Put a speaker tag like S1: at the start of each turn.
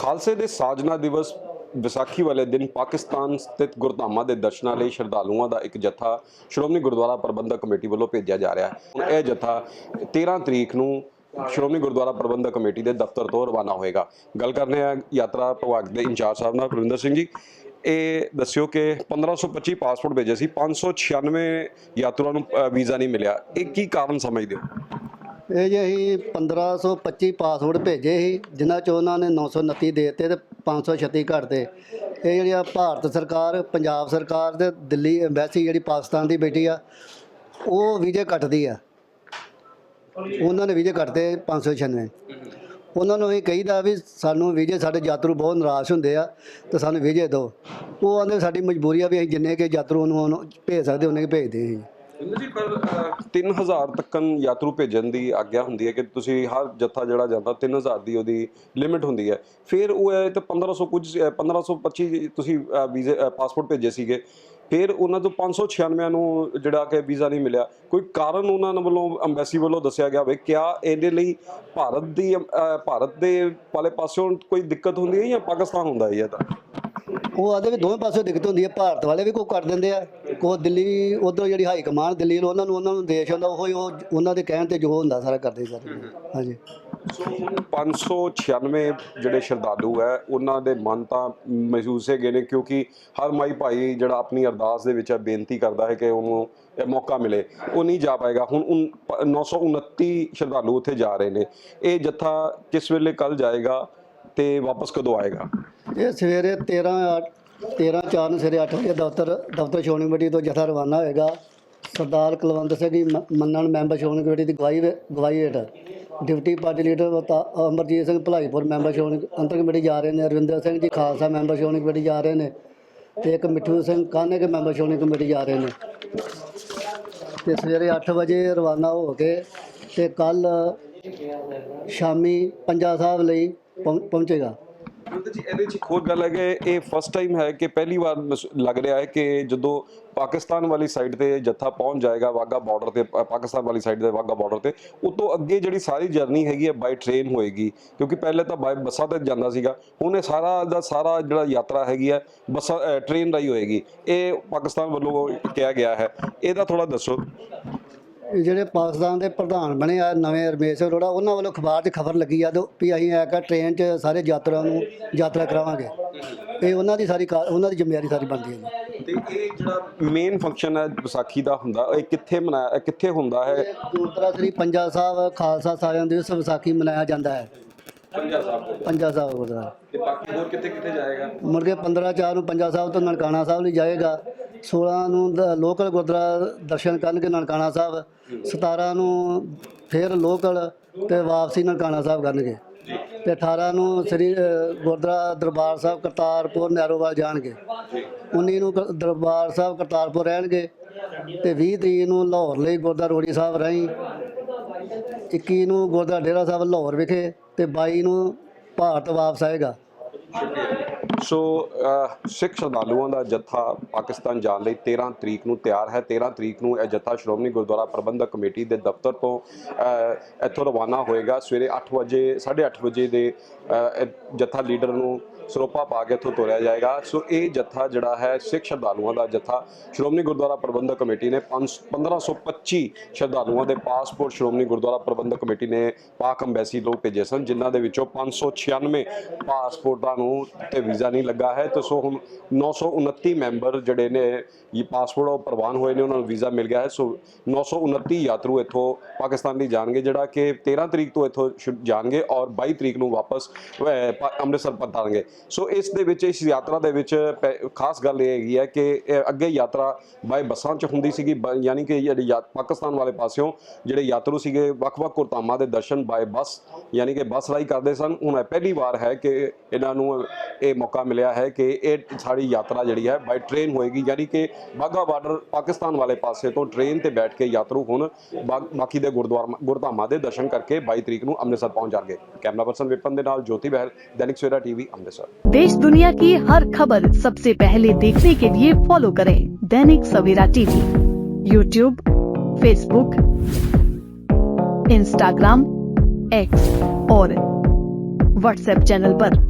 S1: ਖਾਲਸੇ ਦੇ ਸਾਜਨਾ ਦਿਵਸ ਵਿਸਾਖੀ ਵਾਲੇ ਦਿਨ ਪਾਕਿਸਤਾਨ ਸਥਿਤ ਗੁਰਧਾਮਾਂ ਦੇ ਦਰਸ਼ਨਾਂ ਲਈ ਸ਼ਰਧਾਲੂਆਂ ਦਾ ਇੱਕ ਜਥਾ ਸ਼੍ਰੋਮਣੀ ਗੁਰਦੁਆਰਾ ਪ੍ਰਬੰਧਕ ਕਮੇਟੀ ਵੱਲੋਂ ਭੇਜਿਆ ਜਾ ਰਿਹਾ ਹੈ। ਇਹ ਜਥਾ 13 ਤਰੀਕ ਨੂੰ ਸ਼੍ਰੋਮਣੀ ਗੁਰਦੁਆਰਾ ਪ੍ਰਬੰਧਕ ਕਮੇਟੀ ਦੇ ਦਫ਼ਤਰ ਤੋਂ ਰਵਾਨਾ ਹੋਏਗਾ। ਗੱਲ ਕਰਨੇ ਆ ਯਾਤਰਾ ਵਿਭਾਗ ਦੇ ਇੰਚਾਰਜ ਸਾਹਿਬ ਨਾਲ ਗੁਰਿੰਦਰ ਸਿੰਘ ਜੀ। ਇਹ ਦੱਸਿਓ ਕਿ 1525 ਪਾਸਪੋਰਟ ਭੇਜੇ ਸੀ 596 ਯਾਤਰੂਆਂ ਨੂੰ ਵੀਜ਼ਾ ਨਹੀਂ ਮਿਲਿਆ। ਇਹ ਕੀ ਕਾਰਨ ਸਮਝਦੇ ਹੋ?
S2: ਇਹ ਜੀ ਅਸੀਂ 1525 ਪਾਸਵਰਡ ਭੇਜੇ ਸੀ, ਜਿਨ੍ਹਾਂ ਚੋਂ ਉਹਨਾਂ ਨੇ 929 ਦੇਤੇ ਤੇ 536 ਘੱਟਦੇ ਇਹ ਜਿਹੜੀ ਆ ਭਾਰਤ ਸਰਕਾਰ, ਪੰਜਾਬ ਸਰਕਾਰ ਤੇ ਦਿੱਲੀ ਐਮਬੈਸੀ ਜਿਹੜੀ ਪਾਕਿਸਤਾਨ ਦੀ ਬੈਠੀ ਆ, ਉਹ ਵੀਜ਼ੇ ਕੱਟਦੀ ਆ। ਉਹਨਾਂ ਨੇ ਵੀਜ਼ੇ ਕੱਟਦੇ 596 ਉਹਨਾਂ ਨੂੰ ਇਹ ਕਹੀਦਾ ਵੀ ਸਾਨੂੰ ਵੀਜ਼ੇ, ਸਾਡੇ ਯਾਤਰੂ ਬਹੁਤ ਨਿਰਾਸ਼ ਹੁੰਦੇ ਆ, ਤੇ ਸਾਨੂੰ ਵੀਜ਼ੇ ਦਿਓ। ਉਹ ਆਂਦੇ ਸਾਡੀ ਮਜਬੂਰੀ ਆ ਵੀ ਅਸੀਂ ਜਿੰਨੇ ਕੇ ਯਾਤਰੂ ਨੂੰ ਉਹਨੂੰ ਭੇਜ ਸਕਦੇ, ਉਹਨੇ ਕੇ ਭੇਜਦੇ ਹਾਂ ਜੀ
S1: ਜੀ ਪਰ 3000 ਤੱਕਨ ਯਾਤਰੂ ਭੇਜਣ ਦੀ ਆਗਿਆ ਹੁੰਦੀ ਹੈ ਕਿ ਤੁਸੀਂ ਹਰ ਜੱਥਾ ਜਿਹੜਾ ਜਾਂਦਾ 3000 ਦੀ ਉਹਦੀ ਲਿਮਿਟ ਹੁੰਦੀ ਹੈ। ਫਿਰ ਉਹ ਹੈ ਤੇ 1500 ਕੁਝ ਅ, 1525 ਤੁਸੀਂ ਵੀਜ਼ੇ ਪਾਸਪੋਰਟ ਭੇਜੇ ਸੀਗੇ। ਫਿਰ ਉਹਨਾਂ ਤੋਂ 596 ਨੂੰ ਜਿਹੜਾ ਕਿ ਵੀਜ਼ਾ ਨਹੀਂ ਮਿਲਿਆ। ਕੋਈ ਕਾਰਨ ਉਹਨਾਂ ਨੂੰ ਵੱਲੋਂ ਅੰਬੈਸੀ ਵੱਲੋਂ ਦੱਸਿਆ ਗਿਆ ਹੋਵੇ ਕਿਆ ਇਹਦੇ ਲਈ ਭਾਰਤ ਦੀ ਭਾਰਤ ਦੇ ਵਾਲੇ ਪਾਸਿਓਂ ਕੋਈ ਦਿੱਕਤ ਹੁੰਦੀ ਹੈ ਜਾਂ ਪਾਕਿਸਤਾਨ ਹੁੰਦਾ ਹੈ ਇਹ ਤਾਂ?
S2: ਉਹ ਆਦੇ ਵੀ ਦੋਵੇਂ ਪਾਸੇ ਦਿੱਕਤ ਹੁੰਦੀ ਹੈ ਭਾਰਤ ਵਾਲੇ ਵੀ ਕੋ ਕਰ ਦਿੰਦੇ ਆ। ਕੋ ਦਿੱਲੀ ਉਧਰ ਜਿਹੜੀ ਹਾਈ ਕਮਾਂਡ ਦਿੱਲੀ ਵੱਲੋਂ ਉਹਨਾਂ ਨੂੰ ਉਹਨਾਂ ਨੂੰ ਦੇਸ਼ ਹੁੰਦਾ ਉਹ ਹੀ ਉਹ ਉਹਨਾਂ ਦੇ ਕਹਿਣ ਤੇ ਜੋ ਹੁੰਦਾ ਸਾਰਾ ਕਰਦੇ ਸਾਰੇ। ਹਾਂਜੀ।
S1: ਸੋ ਹੁਣ 596 ਜਿਹੜੇ ਸ਼ਰਧਾਲੂ ਹੈ ਉਹਨਾਂ ਦੇ ਮਨ ਤਾਂ ਮਹਿਸੂਸ ਹੈਗੇ ਨੇ ਕਿਉਂਕਿ ਹਰ ਮਾਈ ਭਾਈ ਜਿਹੜਾ ਆਪਣੀ ਅਰਦਾਸ ਦੇ ਵਿੱਚ ਬੇਨਤੀ ਕਰਦਾ ਹੈ ਕਿ ਉਹਨੂੰ ਇਹ ਮੌਕਾ ਮਿਲੇ। ਉਹ ਨਹੀਂ ਜਾ ਪਾਏਗਾ। ਹੁਣ ਉਨ- ਪ- 929 ਸ਼ਰਧਾਲੂ ਉੱਥੇ ਜਾ ਰਹੇ ਨੇ। ਇਹ ਜੱਥਾ ਕਿਸ ਵੇਲੇ ਕੱਲ ਜਾਏਗਾ ਤੇ ਵਾਪਸ ਕਦੋਂ ਆਏਗਾ?
S2: ਇਹ ਸਵੇਰੇ 13 ਅੱਠ- 13 4 ਨੂੰ ਸਵੇਰੇ 8 ਵਜੇ ਦਫ਼ਤਰ ਦਫ਼ਤਰ ਸ਼੍ਰੋਮਣੀ ਕਮੇਟੀ ਤੋਂ ਜਥਾ ਰਵਾਨਾ ਹੋਏਗਾ। ਸਰਦਾਰ ਕੁਲਵੰਤ ਸਿੰਘ ਜੀ ਮ- ਮੰਨਣ ਮੈਂਬਰ ਸ਼੍ਰੋਮਣੀ ਕਮੇਟੀ ਦੀ ਗਵਾਹੀ ਵੇ- ਗਵਾਹੀ ਹੇਠ ਡਿਪਟੀ ਪਾਰਟੀ ਲੀਡਰ ਅਵਤਾ- ਅਮਰਜੀਤ ਸਿੰਘ ਭਲਾਈਪੁਰ ਮੈਂਬਰ ਸ਼੍ਰੋਮਣੀ ਅੰਤਰ ਕਮੇਟੀ ਜਾ ਰਹੇ ਨੇ। ਰਵਿੰਦਰ ਸਿੰਘ ਜੀ ਖਾਲਸਾ ਮੈਂਬਰ ਸ਼੍ਰੋਮਣੀ ਕਮੇਟੀ ਜਾ ਰਹੇ ਨੇ ਤੇ ਇੱਕ ਮਿੱਠੂ ਸਿੰਘ ਕਾਨੇ ਕੇ ਮੈਂਬਰ ਸ਼੍ਰੋਮਣੀ ਕਮੇਟੀ ਜਾ ਰਹੇ ਨੇ। ਤੇ ਸਵੇਰੇ 8 ਵਜੇ ਰਵਾਨਾ ਹੋ ਕੇ ਤੇ ਕੱਲ ਸ਼ਾਮੀ ਪੰਜਾ ਸਾਹਿਬ ਲਈ ਪਹੁੰ- ਪਹੁੰਚੇਗਾ।
S1: ਜੀ, ਇਹਦੇ 'ਚ ਇੱਕ ਹੋਰ ਗੱਲ ਹੈ ਕਿ ਇਹ ਫਸਟ ਟਾਈਮ ਹੈ ਕਿ ਪਹਿਲੀ ਵਾਰ ਮਸ- ਲੱਗ ਰਿਹਾ ਹੈ ਕਿ ਜਦੋਂ ਪਾਕਿਸਤਾਨ ਵਾਲੀ ਸਾਈਡ ਤੇ ਜੱਥਾ ਪਹੁੰਚ ਜਾਏਗਾ ਵਾਗਾ ਬਾਰਡਰ ਤੇ ਪਾ- ਪਾਕਿਸਤਾਨ ਵਾਲੀ ਸਾਈਡ ਦੇ ਵਾਗਾ ਬਾਰਡਰ ਤੇ, ਉਤੋਂ ਅੱਗੇ ਜਿਹੜੀ ਸਾਰੀ ਜਰਨੀ ਹੈਗੀ ਹੈ ਬਾਈ ਟ੍ਰੇਨ ਹੋਏਗੀ, ਕਿਉਂਕਿ ਪਹਿਲੇ ਤਾਂ ਬਾਈ ਬੱਸਾਂ ਤੇ ਜਾਂਦਾ ਸੀਗਾ, ਹੁਣ ਇਹ ਸਾਰਾ ਦਾ ਸਾਰਾ ਜਿਹੜਾ ਯਾਤਰਾ ਹੈਗੀ ਹੈ, ਬੱਸਾਂ ਟ੍ਰੇਨ ਰਾਹੀਂ ਹੋਏਗੀ, ਇਹ ਪਾਕਿਸਤਾਨ ਵੱਲੋਂ ਕਿਹਾ ਗਿਆ ਹੈ, ਇਹਦਾ ਥੋੜਾ ਦੱਸੋ।
S2: ਇਹ ਜਿਹੜੇ ਪਾਕਿਸਤਾਨ ਦੇ ਪ੍ਰਧਾਨ ਬਣੇ ਆ ਨਵੇਂ ਰਮੇਸ਼ ਅਰੋੜਾ ਉਹਨਾਂ ਵੱਲੋਂ ਅਖਬਾਰ 'ਚ ਖਬਰ ਲੱਗੀ ਆ ਤੇ ਵੀ ਅਸੀਂ ਐਕਾ ਟ੍ਰੇਨ 'ਚ ਸਾਰੇ ਯਾਤਰਾ ਨੂੰ ਯਾਤਰਾ ਕਰਾਵਾਂਗੇ। ਇਹ ਉਹਨਾਂ ਦੀ ਸਾਰੀ ਕਾ- ਉਹਨਾਂ ਦੀ ਜ਼ਿੰਮੇਵਾਰੀ ਸਾਰੀ ਬਣਦੀ ਹੈ ਜੀ।
S1: ਤੇ ਇਹ ਜਿਹੜਾ ਮੇਨ ਫੰਕਸ਼ਨ ਹੈ ਵਿਸਾਖੀ ਦਾ ਹੁੰਦਾ ਇਹ ਕਿੱਥੇ ਮਨਾਇਆ ਕਿੱਥੇ ਹੁੰਦਾ ਹੈ?
S2: ਗੁਰਦੁਆਰਾ ਸ੍ਰੀ ਪੰਜਾ ਸਾਹਿਬ ਖਾਲਸਾ ਸਾਰਿਆਂ ਦਿਵਸ ਵਿਸਾਖੀ ਮਨਾਇਆ ਜਾਂਦਾ ਹੈ।
S1: ਪੰਜਾਬ ਸਾਹਿਬ
S2: ਪੰਜਾ ਸਾਹਿਬ ਗੁਰਦੁਆਰਾ।
S1: ਤੇ ਬਾਕੀ ਹੋਰ ਕਿੱਥੇ ਕਿੱਥੇ ਜਾਏਗਾ?
S2: ਮੁੜ ਕੇ 15 ਚਾਰ ਨੂੰ ਪੰਜਾ ਸਾਹਿਬ ਤੋਂ ਨਨਕਾਣਾ ਸਾਹਿਬ ਲਈ ਜਾਏਗਾ। 16 ਨੂੰ ਦ- ਲੋਕਲ ਗੁਰਦੁਆਰਾ ਦਰਸ਼ਨ ਕਰਨਗੇ ਨਨਕਾਣਾ ਸਾਹਿਬ। 17 ਨੂੰ ਫਿਰ ਲੋਕਲ ਤੇ ਵਾਪਸੀ ਨਨਕਾਣਾ ਸਾਹਿਬ ਕਰਨਗੇ। ਤੇ 18 ਨੂੰ ਸ੍ਰੀ ਅ, ਗੁਰਦੁਆਰਾ ਦਰਬਾਰ ਸਾਹਿਬ ਕਰਤਾਰਪੁਰ ਨੈਰੋਵਾਲ ਜਾਣਗੇ। 19 ਨੂੰ ਕ- ਦਰਬਾਰ ਸਾਹਿਬ ਕਰਤਾਰਪੁਰ ਰਹਿਣਗੇ। ਤੇ 20 ਤਰੀਕ ਨੂੰ ਲਾਹੌਰ ਲਈ ਗੁਰਦੁਆਰਾ ਰੋੜੀ ਸਾਹਿਬ ਰਹੀ। 21 ਨੂੰ ਗੁਰਦੁਆਰਾ ਡੇਰਾ ਸਾਹਿਬ ਲਾਹੌਰ ਵਿਖੇ ਤੇ 22 ਨੂੰ ਭਾਰਤ ਵਾਪਸ ਆਏਗਾ।
S1: ਸੋ ਸਿੱਖ ਸ਼ਰਧਾਲੂਆਂ ਦਾ ਜੱਥਾ ਪਾਕਿਸਤਾਨ ਜਾਣ ਲਈ 13 ਤਰੀਕ ਨੂੰ ਤਿਆਰ ਹੈ। 13 ਤਰੀਕ ਨੂੰ ਇਹ ਜੱਥਾ ਸ਼੍ਰੋਮਣੀ ਗੁਰਦੁਆਰਾ ਪ੍ਰਬੰਧਕ ਕਮੇਟੀ ਦੇ ਦਫ਼ਤਰ ਤੋਂ ਇੱਥੋਂ ਰਵਾਨਾ ਹੋਏਗਾ। ਸਵੇਰੇ 8 ਵਜੇ 8:30 ਵਜੇ ਦੇ ਜੱਥਾ ਲੀਡਰ ਨੂੰ ਸਰੋਪਾ ਪਾ ਕੇ ਇੱਥੋਂ ਤੋਰਿਆ ਜਾਏਗਾ। ਸੋ, ਇਹ ਜੱਥਾ ਜਿਹੜਾ ਹੈ, ਸਿੱਖ ਸ਼ਰਧਾਲੂਆਂ ਦਾ ਜੱਥਾ ਸ਼੍ਰੋਮਣੀ ਗੁਰਦੁਆਰਾ ਪ੍ਰਬੰਧਕ ਕਮੇਟੀ ਨੇ ਪੰਜ- 1525 ਸ਼ਰਧਾਲੂਆਂ ਦੇ ਪਾਸਪੋਰਟ ਸ਼੍ਰੋਮਣੀ ਗੁਰਦੁਆਰਾ ਪ੍ਰਬੰਧਕ ਕਮੇਟੀ ਨੇ ਪਾਕ ਅੰਬੈਸੀ ਲੋਕ ਭੇਜੇ ਸਨ, ਜਿਨ੍ਹਾਂ ਦੇ ਵਿੱਚੋਂ 596 ਪਾਸਪੋਰਟਾਂ ਨੂੰ ਤੇ ਵੀਜ਼ਾ ਨਹੀਂ ਲੱਗਾ ਹੈ। ਤੇ ਸੋ ਹੁਣ 929 ਮੈਂਬਰ ਜਿਹੜੇ ਨੇ, ਇਹ ਪਾਸਪੋਰਟ ਉਹ ਪ੍ਰਵਾਨ ਹੋਏ ਨੇ, ਉਹਨਾਂ ਨੂੰ ਵੀਜ਼ਾ ਮਿਲ ਗਿਆ ਹੈ। ਸੋ 929 ਯਾਤਰੂ ਇੱਥੋਂ ਪਾਕਿਸਤਾਨ ਲਈ ਜਾਣਗੇ, ਜਿਹੜਾ ਕਿ 13 ਤਰੀਕ ਤੋਂ ਇੱਥੋਂ ਜਾਣਗੇ ਔਰ 22 ਤਰੀਕ ਨੂੰ ਵਾਪਸ ਅੰਮ੍ਰਿਤਸਰ ਪਰਤਾਂਗੇ ਸੋ ਇਸ ਦੇ ਵਿੱਚ, ਇਸ ਯਾਤਰਾ ਦੇ ਵਿੱਚ ਪੈ- ਖਾਸ ਗੱਲ ਇਹ ਹੈਗੀ ਹੈ ਕਿ ਅੱਗੇ ਯਾਤਰਾ ਬਾਈ ਬੱਸਾਂ 'ਚ ਹੁੰਦੀ ਸੀਗੀ। ਬ- ਯਾਨੀ ਕਿ ਜਿਹੜੀ ਯਾ- ਪਾਕਿਸਤਾਨ ਵਾਲੇ ਪਾਸਿਓਂ ਜਿਹੜੇ ਯਾਤਰੂ ਸੀਗੇ, ਵੱਖ-ਵੱਖ ਗੁਰਧਾਮਾਂ ਦੇ ਦਰਸ਼ਨ ਬਾਈ ਬੱਸ, ਯਾਨੀ ਕਿ ਬੱਸ ਰਾਹੀਂ ਕਰਦੇ ਸਨ। ਹੁਣ ਪਹਿਲੀ ਵਾਰ ਹੈ ਕਿ ਇਹਨਾਂ ਨੂੰ ਇਹ ਮੌਕਾ ਮਿਲਿਆ ਹੈ ਕਿ ਇਹ ਸਾਡੀ ਯਾਤਰਾ ਜਿਹੜੀ ਹੈ ਬਾਈ ਟ੍ਰੇਨ ਹੋਏਗੀ ਯਾਨੀ ਕਿ ਬਾਗਾ ਬਾਰਡਰ ਪਾਕਿਸਤਾਨ ਵਾਲੇ ਪਾਸੇ ਤੋਂ ਟ੍ਰੇਨ ਤੇ ਬੈਠ ਕੇ ਯਾਤਰੂ ਹੁਣ ਬਾ- ਬਾਕੀ ਦੇ ਗੁਰਦੁਆਰਾ ਗੁਰਧਾਮਾਂ ਦੇ ਦਰਸ਼ਨ ਕਰਕੇ 22 ਤਰੀਕ ਨੂੰ ਅੰਮ੍ਰਿਤਸਰ ਪਹੁੰਚ ਜਾਣਗੇ ਕੈਮਰਾ ਪਰਸਨ ਵਿਪਨ ਦੇ ਨਾਲ ਜੋਤੀ ਬਹਿਲ ਦੈਨਿਕ ਸਵੇਰਾ ਟੀਵੀ ਅੰਮ੍ਰਿਤਸਰ
S3: देश दुनिया की हर खबर सबसे पहले देखने के लिए फॉलो करें Dainik Savera TV YouTube Facebook Instagram X और व्हाट्सएप चैनल पर।